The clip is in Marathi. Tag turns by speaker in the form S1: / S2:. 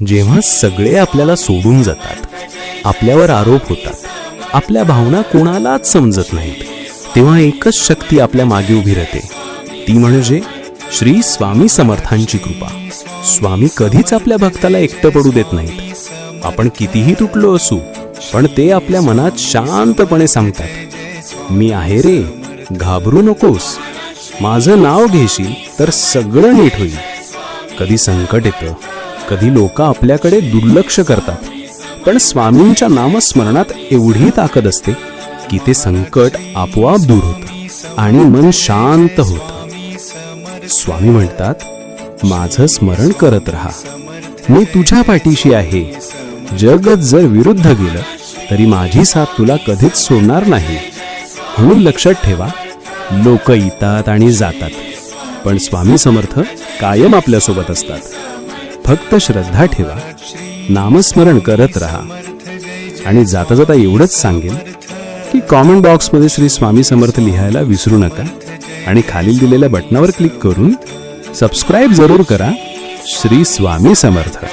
S1: जेव्हा सगळे आपल्याला सोडून जातात आपल्यावर आरोप होतात आपल्या भावना कोणालाच समजत नाहीत तेव्हा एकच शक्ती आपल्या मागे उभी राहते. ती म्हणजे श्री स्वामी समर्थांची कृपा. स्वामी कधीच आपल्या भक्ताला एकटं पडू देत नाहीत. आपण कितीही तुटलो असू पण ते आपल्या मनात शांतपणे सांगतात मी आहे रे घाबरू नकोस. माझं नाव घेशील तर सगळं नीट होईल. कधी संकट येतं कधी लोक आपल्याकडे दुर्लक्ष करतात. पण स्वामींच्या नामस्मरणात एवढी ताकद असते की ते संकट आपोआप दूर होतं आणि मन शांत होतं. स्वामी म्हणतात माझं स्मरण करत राहा. मी तुझ्या पाठीशी आहे. जगत जर विरुद्ध गेलं तरी माझी साथ तुला कधीच सोडणार नाही. म्हणून लक्षात ठेवा लोक येतात आणि जातात. पण स्वामी समर्थ कायम आपल्यासोबत असतात. फक्त श्रद्धा ठेवा नामस्मरण करत राहा. आणि जाता जाता एवढंच सांगेन की कॉमेंट बॉक्समध्ये श्री स्वामी समर्थ लिहायला विसरू नका आणि खालील दिलेल्या बटनावर क्लिक करून सबस्क्राईब जरूर करा. श्री स्वामी समर्थ.